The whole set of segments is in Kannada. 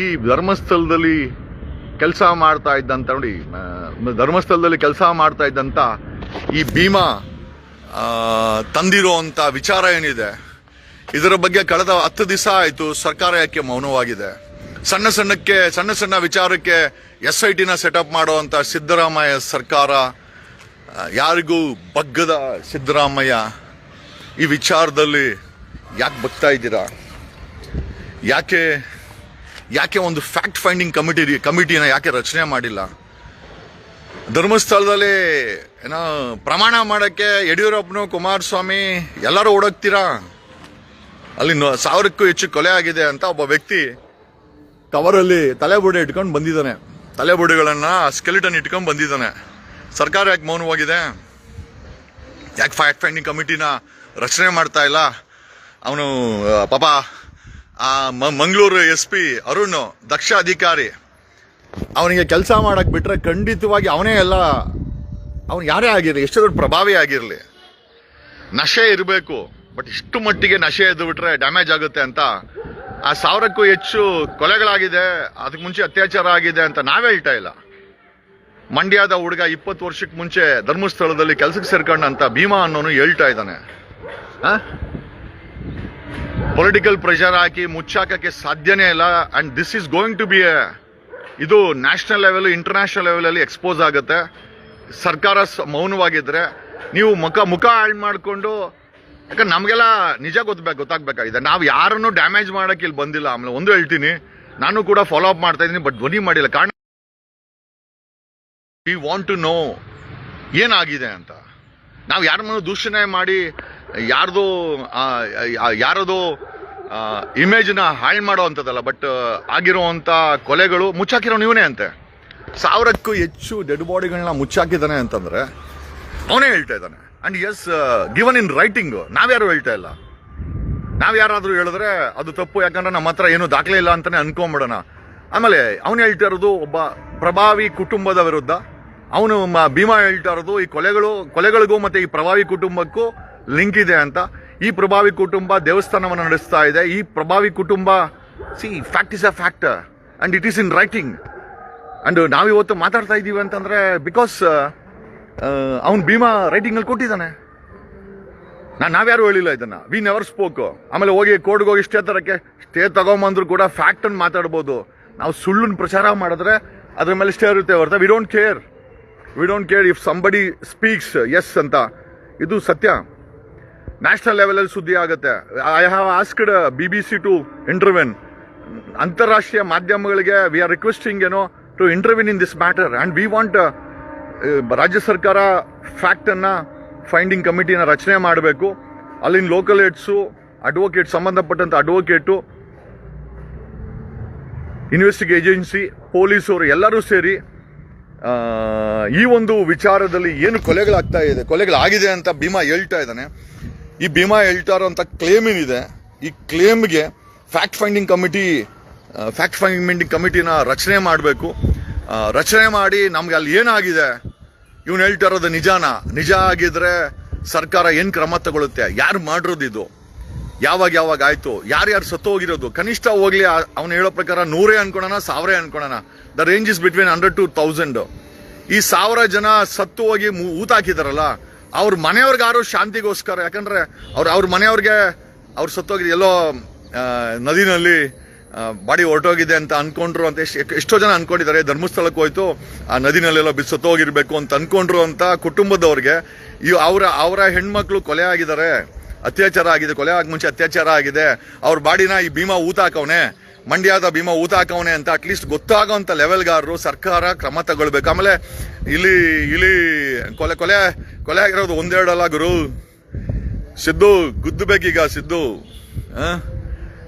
ಈ ಧರ್ಮಸ್ಥಳದಲ್ಲಿ ಕೆಲಸ ಮಾಡ್ತಾ ಇದ್ದಂಥ ನೋಡಿ ಧರ್ಮಸ್ಥಳದಲ್ಲಿ ಕೆಲಸ ಮಾಡ್ತಾ ಇದ್ದಂಥ ಈ ಭೀಮಾ ತಂದಿರೋ ತಂದಿರುವಂತ ವಿಚಾರ ಏನಿದೆ? ಇದರ ಬಗ್ಗೆ ಕಳೆದ ಹತ್ತು ದಿವಸ ಆಯಿತು ಸರ್ಕಾರ ಯಾಕೆ ಮೌನವಾಗಿದೆ? ಸಣ್ಣ ಸಣ್ಣಕ್ಕೆ, ಸಣ್ಣ ಸಣ್ಣ ವಿಚಾರಕ್ಕೆ ಎಸ್ ಐ ಟಿನ ಸೆಟಪ್ ಮಾಡುವಂಥ ಸಿದ್ದರಾಮಯ್ಯ ಸರ್ಕಾರ ಯಾರಿಗೂ ಬಗ್ಗದ ಸಿದ್ದರಾಮಯ್ಯ ಈ ವಿಚಾರದಲ್ಲಿ ಯಾಕೆ ಬಗ್ತಾ ಇದ್ದೀರಾ? ಯಾಕೆ ಯಾಕೆ ಒಂದು ಫ್ಯಾಕ್ಟ್ ಫೈಂಡಿಂಗ್ ಕಮಿಟಿ ಕಮಿಟಿನ ಯಾಕೆ ರಚನೆ ಮಾಡಿಲ್ಲ? ಧರ್ಮಸ್ಥಳದಲ್ಲಿ ಏನೋ ಪ್ರಮಾಣ ಮಾಡೋಕ್ಕೆ ಯಡಿಯೂರಪ್ಪನು ಕುಮಾರಸ್ವಾಮಿ ಎಲ್ಲರೂ ಓಡೋಗ್ತೀರಾ? ಅಲ್ಲಿ ಸಾವಿರಕ್ಕೂ ಹೆಚ್ಚು ಕೊಲೆ ಆಗಿದೆ ಅಂತ ಒಬ್ಬ ವ್ಯಕ್ತಿ ಕವರಲ್ಲಿ ತಲೆಬುಡೆ ಇಟ್ಕೊಂಡು ಬಂದಿದ್ದಾನೆ. ತಲೆಬುಡೆಗಳನ್ನು ಸ್ಕೆಲಿಟನ್ ಇಟ್ಕೊಂಡು ಬಂದಿದ್ದಾನೆ. ಸರ್ಕಾರ ಯಾಕೆ ಮೌನವಾಗಿದೆ? ಯಾಕೆ ಫ್ಯಾಕ್ಟ್ ಫೈಂಡಿಂಗ್ ಕಮಿಟಿನ ರಚನೆ ಮಾಡ್ತಾ ಇಲ್ಲ? ಅವನು ಪಾಪ ಆ ಮಂಗಳೂರು ಎಸ್ ಪಿ ಅರುಣ್ ದಕ್ಷ ಅಧಿಕಾರಿ ಅವನಿಗೆ ಕೆಲಸ ಮಾಡಕ್ಕೆ ಬಿಟ್ರೆ ಖಂಡಿತವಾಗಿ ಅವನೇ ಎಲ್ಲ, ಅವನು ಯಾರೇ ಆಗಿರಲಿ, ಎಷ್ಟು ದೊಡ್ಡ ಪ್ರಭಾವಿ ಆಗಿರಲಿ. ನಶೆ ಇರಬೇಕು, ಬಟ್ ಇಷ್ಟು ಮಟ್ಟಿಗೆ ನಶೆ ಎದ್ದು ಬಿಟ್ರೆ ಡ್ಯಾಮೇಜ್ ಆಗುತ್ತೆ ಅಂತ. ಆ ಸಾವಿರಕ್ಕೂ ಹೆಚ್ಚು ಕೊಲೆಗಳಾಗಿದೆ, ಅದಕ್ಕೆ ಮುಂಚೆ ಅತ್ಯಾಚಾರ ಆಗಿದೆ ಅಂತ ನಾವೇ ಹೇಳ್ತಾ ಇಲ್ಲ. ಮಂಡ್ಯದ ಹುಡುಗ ಇಪ್ಪತ್ತು ವರ್ಷಕ್ಕೆ ಮುಂಚೆ ಧರ್ಮಸ್ಥಳದಲ್ಲಿ ಕೆಲಸಕ್ಕೆ ಸೇರ್ಕೊಂಡಂತ ಭೀಮಾ ಅನ್ನೋನು ಹೇಳ್ತಾ ಇದ್ದಾನೆ. ಪೊಲಿಟಿಕಲ್ ಪ್ರೆಷರ್ ಹಾಕಿ ಮುಚ್ಚಾಕಕ್ಕೆ ಸಾಧ್ಯನೇ ಇಲ್ಲ. And this is going to be a ಇದು ನ್ಯಾಷನಲ್ ಲೆವೆಲ್ ಇಂಟರ್ನ್ಯಾಷನಲ್ ಲೆವೆಲಲ್ಲಿ ಎಕ್ಸ್ಪೋಸ್ ಆಗುತ್ತೆ. ಸರ್ಕಾರ ಮೌನವಾಗಿದ್ರೆ ನೀವು ಮುಖ ಮುಖ ಹಾಳು ಮಾಡಿಕೊಂಡು, ಯಾಕಂದ್ರೆ ನಮಗೆಲ್ಲ ನಿಜ ಗೊತ್ತಬೇಕು ಗೊತ್ತಾಗಬೇಕಾಗಿದೆ ನಾವು ಯಾರನ್ನು ಡ್ಯಾಮೇಜ್ ಮಾಡಕ್ಕೆ ಇಲ್ಲಿ ಬಂದಿಲ್ಲ. ಆಮೇಲೆ ಒಂದು ಹೇಳ್ತೀನಿ, ನಾನು ಕೂಡ ಫಾಲೋ ಅಪ್ ಮಾಡ್ತಾ ಇದ್ದೀನಿ ಬಟ್ ಧ್ವನಿ ಮಾಡಿಲ್ಲ. ಕಾರಣ ವಿ ವಾಂಟ್ ಟು ನೋ ಏನಾಗಿದೆ ಅಂತ. ನಾವು ಯಾರನ್ನು ದೂಷಣೆ ಮಾಡಿ ಯಾರ್ದು ಯಾರದು ಇಮೇಜ್ನ ಹಾಳು ಮಾಡೋ ಅಂಥದ್ದಲ್ಲ ಬಟ್ ಆಗಿರುವಂಥ ಕೊಲೆಗಳು ಮುಚ್ಚಾಕಿರೋ ನೀವನೇ ಅಂತೆ. ಸಾವಿರಕ್ಕೂ ಹೆಚ್ಚು ಡೆಡ್ ಬಾಡಿಗಳನ್ನ ಮುಚ್ಚಾಕಿದ್ದಾನೆ ಅಂತಂದರೆ, ಅವನೇ ಹೇಳ್ತಾ ಇದ್ದಾನೆ. And as given in writing ನಾವ್ಯಾರು ಹೇಳ್ತಾ ಇಲ್ಲ. ನಾವು ಯಾರಾದರೂ ಹೇಳಿದ್ರೆ ಅದು ತಪ್ಪು, ಯಾಕಂದ್ರೆ ನಮ್ಮ ಹತ್ರ ಏನು ದಾಖಲೆ ಇಲ್ಲ ಅಂತಲೇ ಅನ್ಕೊಂಬಿಡೋಣ. ಆಮೇಲೆ ಅವನು ಹೇಳ್ತಾ ಇರೋದು ಒಬ್ಬ ಪ್ರಭಾವಿ ಕುಟುಂಬದ ವಿರುದ್ಧ. ಅವನು ಭೀಮಾ ಹೇಳ್ತಾ ಇರೋದು, ಈ ಕೊಲೆಗಳು, ಕೊಲೆಗಳಿಗೂ ಮತ್ತು ಈ ಪ್ರಭಾವಿ ಕುಟುಂಬಕ್ಕೂ ಲಿಂಕ್ ಇದೆ ಅಂತ. ಈ ಪ್ರಭಾವಿ ಕುಟುಂಬ ದೇವಸ್ಥಾನವನ್ನು ನಡೆಸ್ತಾ ಇದೆ. ಈ ಪ್ರಭಾವಿ ಕುಟುಂಬ see fact is a fact and it is in writing and ನಾವಿವತ್ತು ಮಾತಾಡ್ತಾ ಇದ್ದೀವಿ ಅಂತಂದ್ರೆ ಬಿಕಾಸ್ ಅವನು ಭೀಮಾ ರೈಟಿಂಗ್ ಅಲ್ಲಿ ಕೊಟ್ಟಿದ್ದಾನೆ. ನಾನು ನಾವ್ಯಾರು ಹೇಳಿಲ್ಲ ಇದನ್ನ? ವಿ ನೆವರ್ ಸ್ಪೋಕ್ ಆಮೇಲೆ ಹೋಗಿ ಕೋರ್ಟ್ಗೆ ಹೋಗಿ ಸ್ಟೇ ತರಕ್ಕೆ ಸ್ಟೇ ತಗೊಂಬಂದ್ರು ಕೂಡ ಫ್ಯಾಕ್ಟ್ ಅನ್ನು ಮಾತಾಡ್ಬೋದು. ನಾವು ಸುಳ್ಳನ್ನು ಪ್ರಚಾರ ಮಾಡಿದ್ರೆ ಅದ್ರ ಮೇಲೆ ಸ್ಟೇ ಇರುತ್ತೆ ಹೊರತು. We don't care we don't care if somebody speaks as ಅಂತ. ಇದು ಸತ್ಯ. ನ್ಯಾಷನಲ್ ಲೆವೆಲಲ್ಲಿ ಸುದ್ದಿ ಆಗುತ್ತೆ. I have asked B B C to intervene ಅಂತಾರಾಷ್ಟ್ರೀಯ ಮಾಧ್ಯಮಗಳಿಗೆ ವಿ ಆರ್ ರಿಕ್ವೆಸ್ಟಿಂಗ್ ಏನೋ to intervene in this matter and we want ರಾಜ್ಯ ಸರ್ಕಾರ ಫ್ಯಾಕ್ಟ್ ಅನ್ನ ಫೈಂಡಿಂಗ್ ಕಮಿಟಿನ ರಚನೆ ಮಾಡಬೇಕು. ಅಲ್ಲಿನ ಲೋಕಲ್ ಏಡ್ಸು ಅಡ್ವೊಕೇಟ್ ಸಂಬಂಧಪಟ್ಟಂತ ಅಡ್ವೊಕೇಟು ಇನ್ವೆಸ್ಟಿಗೆ ಏಜೆನ್ಸಿ ಪೊಲೀಸರು ಎಲ್ಲರೂ ಸೇರಿ ಈ ಒಂದು ವಿಚಾರದಲ್ಲಿ ಏನು ಕೊಲೆಗಳಾಗ್ತಾ ಇದೆ, ಕೊಲೆಗಳಾಗಿದೆ ಅಂತ ಭೀಮಾ ಹೇಳ್ತಾ ಇದ್ದಾನೆ. ಈ ಭೀಮಾ ಹೇಳ್ತಾ ಅಂತ ಕ್ಲೇಮ್ ಏನಿದೆ, ಈ ಕ್ಲೇಮ್ಗೆ fact finding committee fact finding ಕಮಿಟಿನ ರಚನೆ ಮಾಡಬೇಕು. ರಚನೆ ಮಾಡಿ ನಮ್ಗೆ ಅಲ್ಲಿ ಏನಾಗಿದೆ? ಇವನು ಹೇಳ್ತಾ ಇರೋದು ನಿಜಾನ. ನಿಜ ಆಗಿದ್ರೆ ಸರ್ಕಾರ ಏನು ಕ್ರಮ ತಗೊಳುತ್ತೆ ಯಾರು ಮಾಡಿರೋದು ಇದು? ಯಾವಾಗ ಯಾವಾಗ ಆಯಿತು? ಯಾರ್ಯಾರು ಸತ್ತು ಹೋಗಿರೋದು? ಕನಿಷ್ಠ ಹೋಗ್ಲಿ ಅವನು ಹೇಳೋ ಪ್ರಕಾರ ನೂರೇ ಅನ್ಕೊಳೋಣ, ಸಾವಿರೇ ಅನ್ಕೊಳೋಣ. The range is between hundred to thousand ಈ ಸಾವಿರ ಜನ ಸತ್ತು ಹೋಗಿ ಊತ ಹಾಕಿದಾರಲ್ಲ ಅವ್ರ ಮನೆಯವ್ರಿಗೆ ಯಾರು ಶಾಂತಿಗೋಸ್ಕರ, ಯಾಕಂದ್ರೆ ಅವ್ರು ಅವ್ರ ಮನೆಯವ್ರಿಗೆ ಅವ್ರು ಸತ್ತೋಗಿ ಎಲ್ಲೋ ನದಿನಲ್ಲಿ ಬಾಡಿ ಹೊರಟೋಗಿದೆ ಅಂತ ಅನ್ಕೊಂಡ್ರು ಅಂತ ಎಷ್ಟು ಎಷ್ಟೋ ಜನ ಅನ್ಕೊಂಡಿದ್ದಾರೆ. ಧರ್ಮಸ್ಥಳಕ್ಕೆ ಹೋಯ್ತು, ಆ ನದಿನಲ್ಲೆಲ್ಲ ಬಿದ್ದು ಸತ್ತೋಗಿರ್ಬೇಕು ಅಂತ ಅನ್ಕೊಂಡ್ರು ಅಂತ ಕುಟುಂಬದವ್ರಿಗೆ. ಈ ಅವರ ಅವರ ಹೆಣ್ಮಕ್ಳು ಕೊಲೆ ಆಗಿದ್ದಾರೆ, ಅತ್ಯಾಚಾರ ಆಗಿದೆ, ಕೊಲೆ ಆಗ ಮುಂಚೆ ಅತ್ಯಾಚಾರ ಆಗಿದೆ. ಅವ್ರ ಬಾಡಿನ ಈ ಭೀಮಾ ಊತ ಹಾಕವನೆ. ಮಂಡ್ಯದ ಭೀಮ ಊತ ಹಾಕವನೆ ಅಂತ ಅಟ್ಲೀಸ್ಟ್ ಗೊತ್ತಾಗೋಂಥ ಲೆವೆಲ್ಗಾರರು ಸರ್ಕಾರ ಕ್ರಮ ತಗೊಳ್ಬೇಕು. ಆಮೇಲೆ ಇಲ್ಲಿ ಇಲ್ಲಿ ಕೊಲೆ ಕೊಲೆ ಕೊಲೆ ಆಗಿರೋದು ಒಂದೆರಡಲ್ಲ ಗುರು. ಸಿದ್ದು ಗುದ್ದಬೇಕೀಗ ಸಿದ್ದು. ಹಾಂ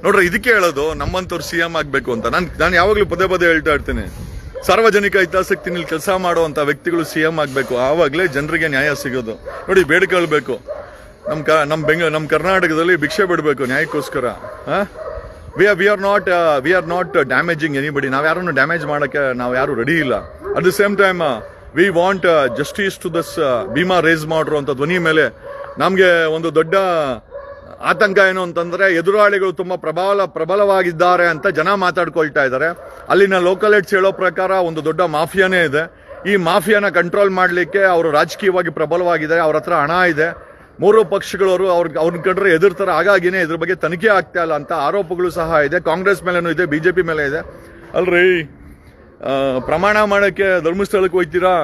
ನೋಡ್ರಿ, ಇದಕ್ಕೆ ಹೇಳೋದು ನಮ್ಮಂತವ್ರು ಸಿ ಎಂ ಆಗಬೇಕು ಅಂತ. ನಾನು ನಾನು ಯಾವಾಗಲೂ ಪದೇ ಪದೇ ಹೇಳ್ತಾ ಇರ್ತೇನೆ. ಸಾರ್ವಜನಿಕ ಹಿತಾಸಕ್ತಿನಲ್ಲಿ ಕೆಲಸ ಮಾಡುವಂತ ವ್ಯಕ್ತಿಗಳು ಸಿ ಎಂ ಆಗಬೇಕು. ಆವಾಗಲೇ ಜನರಿಗೆ ನ್ಯಾಯ ಸಿಗೋದು. ನೋಡಿ ಬೇಡಿಕೊಳ್ಳಬೇಕು ನಮ್ಮ ಕ ನಮ್ಮ ಬೆಂಗ ನಮ್ಮ ಕರ್ನಾಟಕದಲ್ಲಿ ಭಿಕ್ಷೆ ಬಿಡಬೇಕು ನ್ಯಾಯಕ್ಕೋಸ್ಕರ. We are we are not we are not damaging anybody ನಾವು ಯಾರನ್ನು ಡ್ಯಾಮೇಜ್ ಮಾಡೋಕ್ಕೆ ನಾವು ಯಾರು ರೆಡಿ ಇಲ್ಲ. At the same time we want justice to Dus Bhima raise ಮಾಡಿರುವಂತ ಧ್ವನಿ ಮೇಲೆ ನಮಗೆ ಒಂದು ದೊಡ್ಡ ಆತಂಕ ಏನು ಅಂತಂದರೆ ಎದುರಾಳಿಗಳು ತುಂಬ ಪ್ರಬಲ, ಪ್ರಬಲವಾಗಿದ್ದಾರೆ ಅಂತ ಜನ ಮಾತಾಡ್ಕೊಳ್ತಾ ಇದ್ದಾರೆ. ಅಲ್ಲಿನ ಲೋಕಲ್ ಹೆಡ್ಸ್ ಹೇಳೋ ಪ್ರಕಾರ ಒಂದು ದೊಡ್ಡ ಮಾಫಿಯಾನೇ ಇದೆ. ಈ ಮಾಫಿಯಾನ ಕಂಟ್ರೋಲ್ ಮಾಡಲಿಕ್ಕೆ ಅವರು ರಾಜಕೀಯವಾಗಿ ಪ್ರಬಲವಾಗಿದ್ದಾರೆ. ಅವ್ರ ಹತ್ರ ಹಣ ಇದೆ. ಮೂರು ಪಕ್ಷಗಳವರು ಅವ್ರ ಅವ್ರನ್ನ ಕಂಡ್ರೆ ಎದುರ್ತಾರೆ ಹಾಗಾಗಿನೇ ಇದ್ರ ಬಗ್ಗೆ ತನಿಖೆ ಆಗ್ತಾ ಇಲ್ಲ ಅಂತ ಆರೋಪಗಳು ಸಹ ಇದೆ. ಕಾಂಗ್ರೆಸ್ ಮೇಲೇನೂ ಇದೆ, ಬಿಜೆಪಿ ಮೇಲೆ ಇದೆ. ಅಲ್ರಿ ಪ್ರಮಾಣ ಮಾಡೋಕ್ಕೆ ಧರ್ಮಸ್ಥಳಕ್ಕೆ ಹೋಗ್ತೀರಾ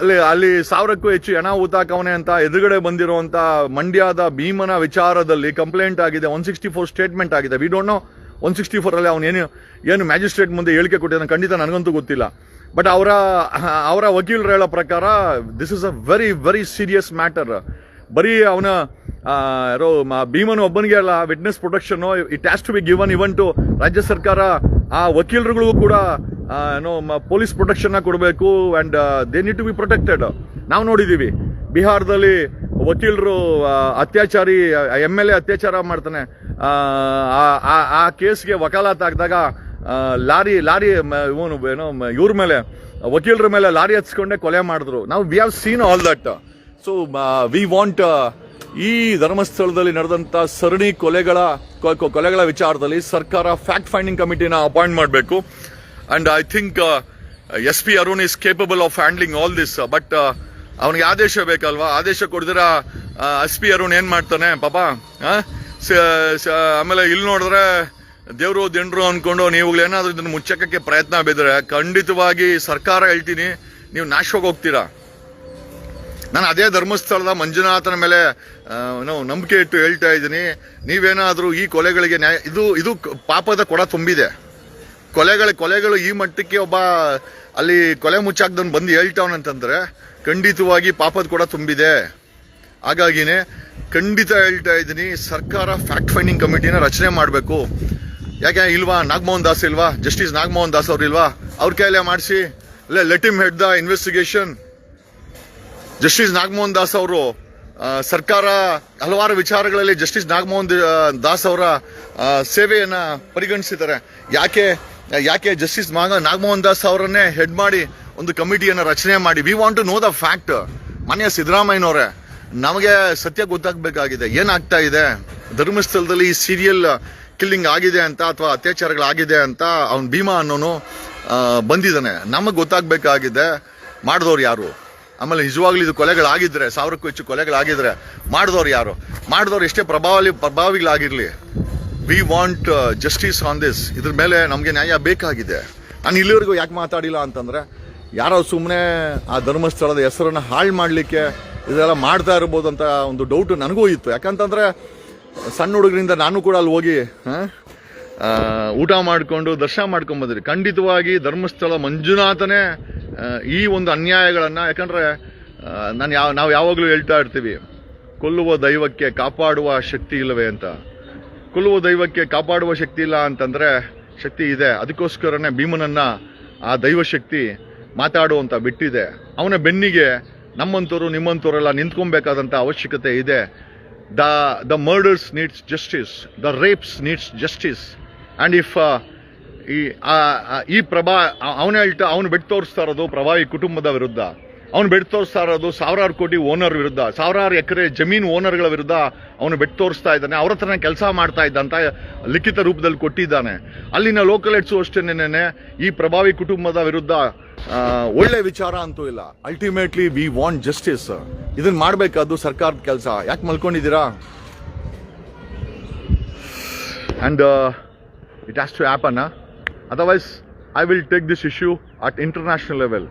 ಅಲ್ಲಿ ಅಲ್ಲಿ ಸಾವಿರಕ್ಕೂ ಹೆಚ್ಚು ಹೆಣ ಊತಾಕವನೆ ಅಂತ ಎದುರುಗಡೆ ಬಂದಿರುವಂಥ ಮಂಡ್ಯದ ಭೀಮನ ವಿಚಾರದಲ್ಲಿ ಕಂಪ್ಲೇಂಟ್ ಆಗಿದೆ. ಒನ್ ಸಿಕ್ಸ್ಟಿ ಫೋರ್ ಸ್ಟೇಟ್ಮೆಂಟ್ ಆಗಿದೆ. We don't know one sixty four ಅಲ್ಲಿ ಅವನು ಏನು ಏನು ಮ್ಯಾಜಿಸ್ಟ್ರೇಟ್ ಮುಂದೆ ಹೇಳಿಕೆ ಕೊಟ್ಟಿದ್ದಾನೆ. ಖಂಡಿತ ನನಗಂತೂ ಗೊತ್ತಿಲ್ಲ. ಬಟ್ ಅವರ ಅವರ ವಕೀಲರ ಹೇಳೋ ಪ್ರಕಾರ this is a very very serious matter ಬರೀ ಅವನ ಯಾರೋ ಭೀಮನು ಒಬ್ಬನಿಗೆ ಅಲ್ಲ witness protection it has to be given even to ರಾಜ್ಯ ಸರ್ಕಾರ. ಆ ವಕೀಲರುಗಳಿಗೂ ಕೂಡ ಏನೋ ಪೊಲೀಸ್ ಪ್ರೊಟೆಕ್ಷನ್ನ ಕೊಡಬೇಕು and they need to be protected ನಾವು ನೋಡಿದೀವಿ. ಬಿಹಾರದಲ್ಲಿ ವಕೀಲರು ಅತ್ಯಾಚಾರಿ ಎಂ ಎಲ್ ಎ ಅತ್ಯಾಚಾರ ಮಾಡ್ತಾನೆ. ಆ, ಕೇಸ್ಗೆ ವಕಾಲತ್ ಹಾಕಿದಾಗ ಲಾರಿ ಲಾರಿ ಇವನು ಏನೋ ಇವ್ರ ಮೇಲೆ ವಕೀಲರ ಮೇಲೆ ಲಾರಿ ಹಚ್ಕೊಂಡೆ ಕೊಲೆ ಮಾಡಿದ್ರು. ನಾವು we have seen all that so we want ಈ ಧರ್ಮಸ್ಥಳದಲ್ಲಿ ನಡೆದಂತ ಸರಣಿ ಕೊಲೆಗಳ ಕೊಲೆಗಳ ವಿಚಾರದಲ್ಲಿ ಸರ್ಕಾರ ಫ್ಯಾಕ್ಟ್ ಫೈಂಡಿಂಗ್ ಕಮಿಟಿನ ಅಪಾಯಿಂಟ್ ಮಾಡಬೇಕು. And I think S P Arun is capable of handling all this but ಅವನಿಗೆ ಆದೇಶ ಬೇಕಲ್ವಾ? ಆದೇಶ ಕೊಡಿದ್ರ ಎಸ್ ಪಿ ಅರುಣ್ ಏನ್ ಮಾಡ್ತಾನೆ, ಪಾಪ? ಆಮೇಲೆ ಇಲ್ಲಿ ನೋಡಿದ್ರೆ ದೇವರು ದಿಂಡ್ರು ಅನ್ಕೊಂಡು ನೀವುಗಳೇನಾದ್ರೂ ಇದನ್ನ ಮುಚ್ಚಕ್ಕೆ ಪ್ರಯತ್ನ ಬಿದ್ದರೆ ಖಂಡಿತವಾಗಿ ಸರ್ಕಾರ ಹೇಳ್ತೀನಿ, ನೀವು ನಾಶವಾಗಿ ಹೋಗ್ತೀರಾ? ನಾನು ಅದೇ ಧರ್ಮಸ್ಥಳದ ಮಂಜುನಾಥನ ಮೇಲೆ ನಾವು ನಂಬಿಕೆ ಇಟ್ಟು ಹೇಳ್ತಾ ಇದ್ದೀನಿ. ನೀವೇನಾದರೂ ಈ ಕೊಲೆಗಳಿಗೆ ನ್ಯಾಯ, ಇದು ಇದು ಪಾಪದ ಕೊಡ ತುಂಬಿದೆ. ಕೊಲೆಗಳ, ಕೊಲೆಗಳು ಈ ಮಟ್ಟಕ್ಕೆ ಒಬ್ಬ, ಅಲ್ಲಿ ಕೊಲೆ ಮುಚ್ಚಾಕ್ದವ್ನು ಬಂದು ಹೇಳ್ತಾವನಂತಂದ್ರೆ ಖಂಡಿತವಾಗಿ ಪಾಪದ ಕೊಡ ತುಂಬಿದೆ. ಹಾಗಾಗಿನೇ ಖಂಡಿತ ಹೇಳ್ತಾ ಇದ್ದೀನಿ, ಸರ್ಕಾರ ಫ್ಯಾಕ್ಟ್ ಫೈಂಡಿಂಗ್ ಕಮಿಟಿನ ರಚನೆ ಮಾಡಬೇಕು. ಯಾಕೆ, ಇಲ್ವಾ? ನಾಗಮೋಹನ್ ದಾಸ್ ಇಲ್ವಾ? ಜಸ್ಟಿಸ್ ನಾಗಮೋಹನ್ ದಾಸ್ ಅವ್ರು ಇಲ್ವಾ? ಅವ್ರ ಕೈಲೇ ಮಾಡಿಸಿ? Let him head the investigation justice Nagamohan Das ಅವರು ಸರ್ಕಾರ ಹಲವಾರು ವಿಚಾರಗಳಲ್ಲಿ ಜಸ್ಟಿಸ್ ನಾಗಮೋಹನ್ ದಾಸ್ ಅವರ ಸೇವೆಯನ್ನು ಪರಿಗಣಿಸಿದ್ದಾರೆ. ಯಾಕೆ ಯಾಕೆ ಜಸ್ಟಿಸ್ ಮಾಗ, ನಾಗಮೋಹನ್ ದಾಸ್ ಅವರನ್ನೇ ಹೆಡ್ ಮಾಡಿ ಒಂದು ಕಮಿಟಿಯನ್ನು ರಚನೆ ಮಾಡಿ? We want to know the fact ಮಾನ್ಯ ಸಿದ್ದರಾಮಯ್ಯನವರೇ, ನಮಗೆ ಸತ್ಯ ಗೊತ್ತಾಗಬೇಕಾಗಿದೆ. ಏನಾಗ್ತಾ ಇದೆ? ಧರ್ಮಸ್ಥಳದಲ್ಲಿ ಈ ಸೀರಿಯಲ್ ಕಿಲ್ಲಿಂಗ್ ಆಗಿದೆ ಅಂತ ಅಥವಾ ಅತ್ಯಾಚಾರಗಳಾಗಿದೆ ಅಂತ ಅವ್ನು ಭೀಮಾ ಅನ್ನೋನು ಬಂದಿದ್ದಾನೆ. ನಮಗೆ ಗೊತ್ತಾಗಬೇಕಾಗಿದೆ. ಮಾಡಿದವ್ರು ಯಾರು? ಆಮೇಲೆ ನಿಜವಾಗ್ಲೂ ಇದು ಕೊಲೆಗಳಾಗಿದ್ರೆ, ಸಾವಿರಕ್ಕೂ ಹೆಚ್ಚು ಕೊಲೆಗಳಾಗಿದ್ರೆ ಮಾಡಿದವ್ರು ಯಾರು? ಮಾಡಿದವ್ರು ಎಷ್ಟೇ ಪ್ರಭಾವಲಿ, ಪ್ರಭಾವಿಗಳಾಗಿರ್ಲಿ we want justice on this ಇದ್ರ ಮೇಲೆ ನಮಗೆ ನ್ಯಾಯ ಬೇಕಾಗಿದೆ. ನಾನು ಇಲ್ಲಿವರೆಗೂ ಯಾಕೆ ಮಾತಾಡಿಲ್ಲ ಅಂತಂದ್ರೆ, ಯಾರೋ ಸುಮ್ಮನೆ ಆ ಧರ್ಮಸ್ಥಳದ ಹೆಸರನ್ನು ಹಾಳು ಮಾಡಲಿಕ್ಕೆ ಇದೆಲ್ಲ ಮಾಡ್ತಾ ಇರ್ಬೋದು ಅಂತ ಒಂದು ಡೌಟ್ ನನಗೂ ಇತ್ತು. ಯಾಕಂತಂದ್ರೆ, ಸಣ್ಣ ಹುಡುಗರಿಂದ ನಾನು ಕೂಡ ಅಲ್ಲಿ ಹೋಗಿ ಊಟ ಮಾಡಿಕೊಂಡು, ದರ್ಶನ ಮಾಡ್ಕೊಂಡ್ಬಂದ್ರಿ ಖಂಡಿತವಾಗಿ ಧರ್ಮಸ್ಥಳ ಮಂಜುನಾಥನೇ ಈ ಒಂದು ಅನ್ಯಾಯಗಳನ್ನ ಯಾಕಂದರೆ ನಾನು ಯಾವ, ನಾವು ಯಾವಾಗಲೂ ಹೇಳ್ತಾ ಇರ್ತೀವಿ, ಕೊಲ್ಲುವ ದೈವಕ್ಕೆ ಕಾಪಾಡುವ ಶಕ್ತಿ ಇಲ್ಲವೇ ಅಂತ. ಕೊಲ್ಲುವ ದೈವಕ್ಕೆ ಕಾಪಾಡುವ ಶಕ್ತಿ ಇಲ್ಲ ಅಂತಂದ್ರೆ ಶಕ್ತಿ ಇದೆ. ಅದಕ್ಕೋಸ್ಕರನೇ ಭೀಮನನ್ನ ಆ ದೈವ ಶಕ್ತಿ ಮಾತಾಡುವಂತ ಬಿಟ್ಟಿದೆ. ಅವನ ಬೆನ್ನಿಗೆ ನಮ್ಮಂತವರು ನಿಮ್ಮಂಥವರೆಲ್ಲ ನಿಂತ್ಕೊಬೇಕಾದಂತ ಅವಶ್ಯಕತೆ ಇದೆ. The the murders needs justice the rapes needs justice and if ಈ ಈ ಪ್ರಭಾ, ಅವನು ಹೇಳ್ತಾ, ಅವನು ಬೆಟ್ಟು ತೋರಿಸ್ತಾ ಇರೋದು ಪ್ರಭಾವಿ ಕುಟುಂಬದ ವಿರುದ್ಧ. ಅವನು ಬೆಟ್ಟು ತೋರಿಸ್ತಾ ಇರೋದು ಸಾವಿರಾರು ಕೋಟಿ ಓನರ್ ವಿರುದ್ಧ. ಸಾವಿರಾರು ಎಕರೆ ಜಮೀನು ಓನರ್ಗಳ ವಿರುದ್ಧ ಅವನು ಬೆಟ್ಟು ತೋರಿಸ್ತಾ ಇದ್ದಾನೆ. ಅವ್ರ ಹತ್ರನೇ ಕೆಲಸ ಮಾಡ್ತಾ ಇದ್ದ ಅಂತ ಲಿಖಿತ ರೂಪದಲ್ಲಿ ಕೊಟ್ಟಿದ್ದಾನೆ. ಅಲ್ಲಿನ ಲೋಕಲ್ ಹೆಡ್ಸು ಅಷ್ಟೇನೆ ಈ ಪ್ರಭಾವಿ ಕುಟುಂಬದ ವಿರುದ್ಧ ಒಳ್ಳೆ ವಿಚಾರ ಅಂತೂ ಇಲ್ಲ. ಅಲ್ಟಿಮೇಟ್ಲಿ ವಿ ವಾಂಟ್ ಜಸ್ಟಿಸ್ ಇದನ್ನ ಮಾಡಬೇಕಾದ್ದು ಸರ್ಕಾರದ ಕೆಲಸ. ಯಾಕೆ ಮಲ್ಕೊಂಡಿದ್ದೀರಾ? And it has to to happen. I will take this issue at international level.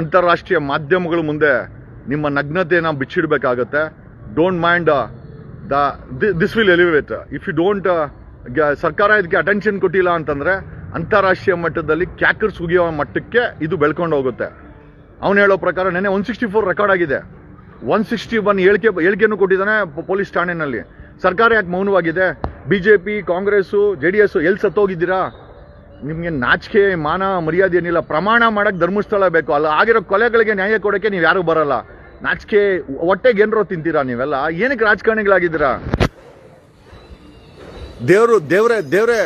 ಅಂತಾರಾಷ್ಟ್ರೀಯ ಮಾಧ್ಯಮಗಳ ಮುಂದೆ ನಿಮ್ಮ ನಗ್ನತೆಯನ್ನು ಬಿಚ್ಚಿಡಬೇಕಾಗತ್ತೆ. Don't mind the this will elevate if you don't ಸರ್ಕಾರ ಇದಕ್ಕೆ ಅಟೆನ್ಷನ್ ಕೊಟ್ಟಿಲ್ಲ ಅಂತಂದರೆ ಅಂತಾರಾಷ್ಟ್ರೀಯ ಮಟ್ಟದಲ್ಲಿ ಕ್ಯಾಕರ್ಸ್ ಉಗಿಯೋ ಮಟ್ಟಕ್ಕೆ ಇದು ಬೆಳ್ಕೊಂಡು ಹೋಗುತ್ತೆ. ಅವನು ಹೇಳೋ ಪ್ರಕಾರ ನೆನೆ ಒನ್ ಸಿಕ್ಸ್ಟಿ ಫೋರ್ ರೆಕಾರ್ಡ್ ಆಗಿದೆ. ಒನ್ ಸಿಕ್ಸ್ಟಿ ಒನ್ ಹೇಳಿಕೆ ಹೇಳಿಕೆಯನ್ನು ಕೊಟ್ಟಿದ್ದಾನೆ ಪೊಲೀಸ್ ಠಾಣೆಯಲ್ಲಿ ಸರ್ಕಾರ ಯಾಕೆ ಮೌನವಾಗಿದೆ? B J P Congress J D S ಎಲ್ಲಿ ಸತ್ತೋಗಿದ್ದೀರಾ? ನಿಮಗೆ ನಾಚಿಕೆ, ಮಾನ, ಮರ್ಯಾದೆ ಏನಿಲ್ಲ. ಪ್ರಮಾಣ ಮಾಡಕ್ ಧರ್ಮಸ್ಥಳ ಬೇಕು. ಅಲ್ಲ ಆಗಿರೋ ಕೊಲೆಗಳಿಗೆ ನ್ಯಾಯ ಕೊಡೋಕ್ಕೆ ನೀವು ಯಾರು ಬರಲ್ಲ. ನಾಚಿಕೆ, ಹೊಟ್ಟೆಗೆ ಏನರೋ ತಿಂತೀರಾ ನೀವೆಲ್ಲ? ಏನಕ್ಕೆ ರಾಜಕಾರಣಿಗಳಾಗಿದ್ದೀರಾ? ದೇವರು, ದೇವ್ರೆ ದೇವ್ರೆ,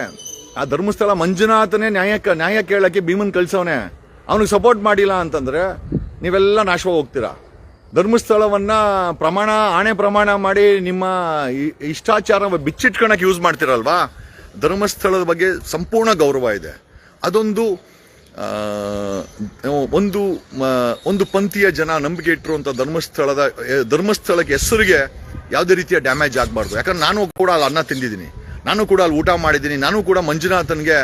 ಆ ಧರ್ಮಸ್ಥಳ ಮಂಜುನಾಥನೇ ನ್ಯಾಯಕ್ಕೆ ನ್ಯಾಯ ಕೇಳಕ್ಕೆ ಭೀಮನ್ ಕಳ್ಸವನೆ. ಅವನಿಗೆ ಸಪೋರ್ಟ್ ಮಾಡಿಲ್ಲ ಅಂತಂದ್ರೆ ನೀವೆಲ್ಲ ನಾಶವಾಗಿ ಹೋಗ್ತೀರಾ? ಧರ್ಮಸ್ಥಳವನ್ನ ಪ್ರಮಾಣ, ಆಣೆ ಪ್ರಮಾಣ ಮಾಡಿ ನಿಮ್ಮ ಇಷ್ಟಾಚಾರ ಬಿಚ್ಚಿಟ್ಕೊಳಕ್ಕೆ ಯೂಸ್ ಮಾಡ್ತಿರಲ್ವಾ? ಧರ್ಮಸ್ಥಳದ ಬಗ್ಗೆ ಸಂಪೂರ್ಣ ಗೌರವ ಇದೆ. ಅದೊಂದು ಒಂದು ಒಂದು ಪಂಥೀಯ ಜನ ನಂಬಿಕೆ ಇಟ್ಟಿರುವಂತ ಧರ್ಮಸ್ಥಳದ ಧರ್ಮಸ್ಥಳಕ್ಕೆ ಹೆಸರಿಗೆ ಯಾವುದೇ ರೀತಿಯ ಡ್ಯಾಮೇಜ್ ಆಗಬಾರ್ದು. ಯಾಕಂದ್ರೆ ನಾನು ಕೂಡ ಅಲ್ಲಿ ಅನ್ನ ತಿಂದಿದ್ದೀನಿ. ನಾನು ಕೂಡ ಅಲ್ಲಿ ಊಟ ಮಾಡಿದ್ದೀನಿ. ನಾನು ಕೂಡ ಮಂಜುನಾಥನ್ಗೆ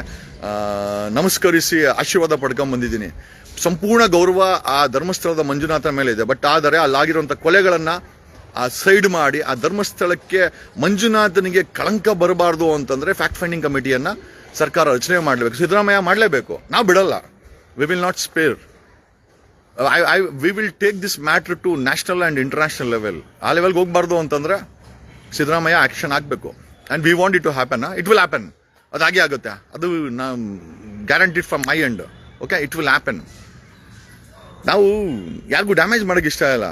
ನಮಸ್ಕರಿಸಿ ಆಶೀರ್ವಾದ ಪಡ್ಕೊಂಡ್ ಬಂದಿದ್ದೀನಿ. ಸಂಪೂರ್ಣ ಗೌರವ ಆ ಧರ್ಮಸ್ಥಳದ ಮಂಜುನಾಥನ ಮೇಲೆ ಇದೆ. ಬಟ್ ಆದರೆ ಅಲ್ಲಾಗಿರುವಂಥ ಕೊಲೆಗಳನ್ನ ಆ ಸೈಡ್ ಮಾಡಿ, ಆ ಧರ್ಮಸ್ಥಳಕ್ಕೆ ಮಂಜುನಾಥನಿಗೆ ಕಳಂಕ ಬರಬಾರ್ದು ಅಂತಂದ್ರೆ ಫ್ಯಾಕ್ಟ್ ಫೈಂಡಿಂಗ್ ಕಮಿಟಿಯನ್ನು ಸರ್ಕಾರ ರಚನೆ ಮಾಡಲೇಬೇಕು. ಸಿದ್ದರಾಮಯ್ಯ ಮಾಡಲೇಬೇಕು. ನಾವು ಬಿಡಲ್ಲ. We will not spare I I we will take this matter to national and international level ಆ ಲೆವೆಲ್ಗೆ ಹೋಗ್ಬಾರ್ದು ಅಂತಂದ್ರೆ ಸಿದ್ದರಾಮಯ್ಯ ಆ್ಯಕ್ಷನ್ ಆಗಬೇಕು. And we want it to happen it will happen ಅದಾಗೆ ಆಗುತ್ತೆ. ಅದು ನಾ guaranteed from my end okay it will happen ನಾವು ಯಾರಿಗೂ ಡ್ಯಾಮೇಜ್ ಮಾಡೋಕೆ ಇಷ್ಟ ಇಲ್ಲ.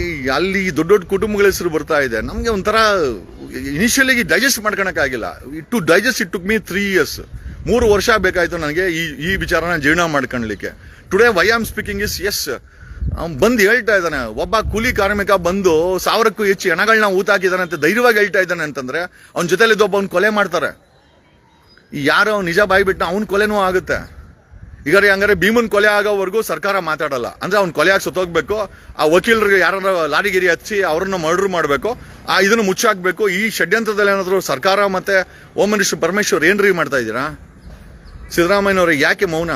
ಈ ಅಲ್ಲಿ ದೊಡ್ಡ ದೊಡ್ಡ ಕುಟುಂಬಗಳ ಹೆಸರು ಬರ್ತಾ ಇದೆ. ನಮಗೆ ಒಂಥರ initially digest ಮಾಡ್ಕೊಳಕ್ಕಾಗಿಲ್ಲ to digest it took me three years ಮೂರು ವರ್ಷ ಬೇಕಾಯಿತು ನನಗೆ ಈ ಈ ವಿಚಾರನ ಜೀರ್ಣ ಮಾಡ್ಕೊಳ್ಲಿಕ್ಕೆ. Today why am speaking is as ಅವ್ನು ಬಂದು ಹೇಳ್ತಾ ಇದ್ದಾನೆ. ಒಬ್ಬ ಕೂಲಿ ಕಾರ್ಮಿಕ ಬಂದು ಸಾವಿರಕ್ಕೂ ಹೆಚ್ಚು ಹೆಣಗಳನ್ನ ಊತ ಹಾಕಿದ್ದಾನೆ ಅಂತ ಧೈರ್ಯವಾಗಿ ಹೇಳ್ತಾ ಇದ್ದಾನೆ ಅಂತಂದ್ರೆ ಅವ್ನ ಜೊತೆಲಿದ್ದೊಬ್ಬ ಅವ್ನು ಕೊಲೆ ಮಾಡ್ತಾರೆ. ಯಾರೋ ನಿಜ ಬಾಯ್ಬಿಟ್ಟು ಅವ್ನ ಕೊಲೆನೂ ಆಗುತ್ತೆ. ಈಗ ಹಂಗಾರೆ ಭೀಮನ್ ಕೊಲೆ ಆಗೋವರೆಗೂ ಸರ್ಕಾರ ಮಾತಾಡಲ್ಲ. ಅಂದ್ರೆ ಅವ್ನು ಕೊಲೆ ಆಗಿ ಸತ್ತೋಗ್ಬೇಕು, ಆ ವಕೀಲರಿಗೆ ಯಾರು ಲಾಡಿಗಿರಿ ಹಚ್ಚಿ ಅವ್ರನ್ನ ಮರ್ಡರ್ ಮಾಡಬೇಕು, ಆ ಇದನ್ನು ಮುಚ್ಚಾಕ್ಬೇಕು, ಈ ಷಡ್ಯಂತ್ರದಲ್ಲಿ ಏನಾದರೂ ಸರ್ಕಾರ ಮತ್ತೆ ಹೋಮ್ ಮಿನಿಸ್ಟರ್ ಪರಮೇಶ್ವರ್ ಏನ್ರಿ ಮಾಡ್ತಾ ಇದ್ದೀರಾ? ಸಿದ್ದರಾಮಯ್ಯನವ್ರಿಗೆ ಯಾಕೆ ಮೌನ?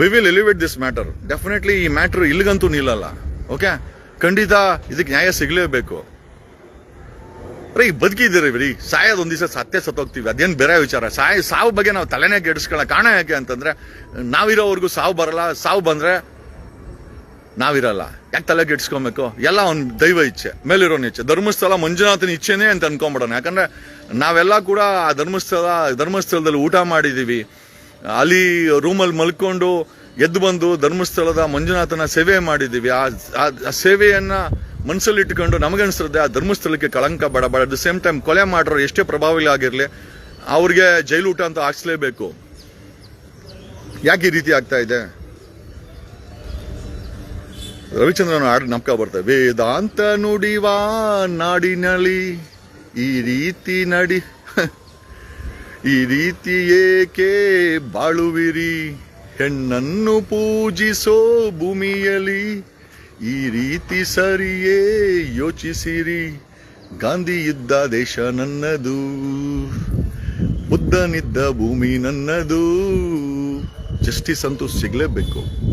We will elevate this matter definitely ಈ ಮ್ಯಾಟರ್ ಇಲ್ಲಿಗಂತೂ ನಿಲ್ಲಲ್ಲ. ಓಕೆ ಖಂಡಿತ ಇದಕ್ಕೆ ನ್ಯಾಯ ಸಿಗಲೇಬೇಕು. ರೀ ಬದುಕಿದ್ದೀರಿ ರೀ ಸಾಯೋದು ಒಂದ್ ದಿವಸ ಸತ್ಯ ಸತ್ತೋಗ್ತೀವಿ. ಅದೇನು ಬೇರೆ ವಿಚಾರ. ಸಾಯ, ಸಾವು ಬಗ್ಗೆ ನಾವು ತಲೆನೇ ಕೆಡಿಸ್ಕೊಳ್ಳೋ ಕಾರಣ ಯಾಕೆ ಅಂತಂದ್ರೆ, ನಾವಿರೋವರೆಗೂ ಸಾವು ಬರಲ್ಲ. ಸಾವು ಬಂದ್ರೆ ನಾವಿರಲ್ಲ. ಯಾಕೆ ತಲೆ ಕೆಡಿಸ್ಕೊಬೇಕು? ಎಲ್ಲ ಒಂದು ದೈವ ಇಚ್ಛೆ. ಮೇಲಿರೋನ್ ಇಚ್ಛೆ. ಧರ್ಮಸ್ಥಳ ಮಂಜುನಾಥನ ಇಚ್ಛೆನೇ ಅಂತ ಅನ್ಕೊಂಬಿಡೋಣ. ಯಾಕಂದ್ರೆ ನಾವೆಲ್ಲ ಕೂಡ ಆ ಧರ್ಮಸ್ಥಳ, ಧರ್ಮಸ್ಥಳದಲ್ಲಿ ಊಟ ಮಾಡಿದೀವಿ. ಅಲ್ಲಿ ರೂಮಲ್ಲಿ ಮಲ್ಕೊಂಡು ಎದ್ದು ಬಂದು ಧರ್ಮಸ್ಥಳದ ಮಂಜುನಾಥನ ಸೇವೆ ಮಾಡಿದ್ದೀವಿ ಆ ಸೇವೆಯನ್ನ ಮನಸ್ಸಲ್ಲಿ ಇಟ್ಕೊಂಡು ನಮಗನ್ಸಿರುತ್ತೆ ಆ ಧರ್ಮಸ್ಥಳಕ್ಕೆ ಕಳಂಕ ಬೇಡ ಅಟ್ ದ ಸೇಮ್ ಟೈಮ್ ಕೊಲೆ ಮಾಡೋರು ಎಷ್ಟೇ ಪ್ರಭಾವಿ ಆಗಿರಲಿ, ಅವ್ರಿಗೆ ಜೈಲು ಊಟ ಅಂತ ಹಾಕ್ಸ್ಲೇಬೇಕು. ಯಾಕೆ ಈ ರೀತಿ ಆಗ್ತಾ ಇದೆ? ರವಿಚಂದ್ರನ ಹಾಡು ನಮ್ಕ ಬರ್ತದೆ ವೇದಾಂತ ನುಡಿವ ನಾಡಿನಳಿ ಈ ರೀತಿ ನಡಿ, ಈ ರೀತಿ ಏಕೆ ಬಾಳುವಿರಿ? ಹೆಣ್ಣನ್ನು ಪೂಜಿಸೋ ಭೂಮಿಯಲಿ ಈ ರೀತಿ ಸರಿಯೇ ಯೋಚಿಸಿರಿ. ಗಾಂಧಿ ಇದ್ದ ದೇಶ ನನ್ನದು ಬುದ್ಧನಿದ್ದ ಭೂಮಿ ನನ್ನದು. ಜಸ್ಟಿಸ್ ಅಂತೂ ಸಿಗ್ಲೇಬೇಕು.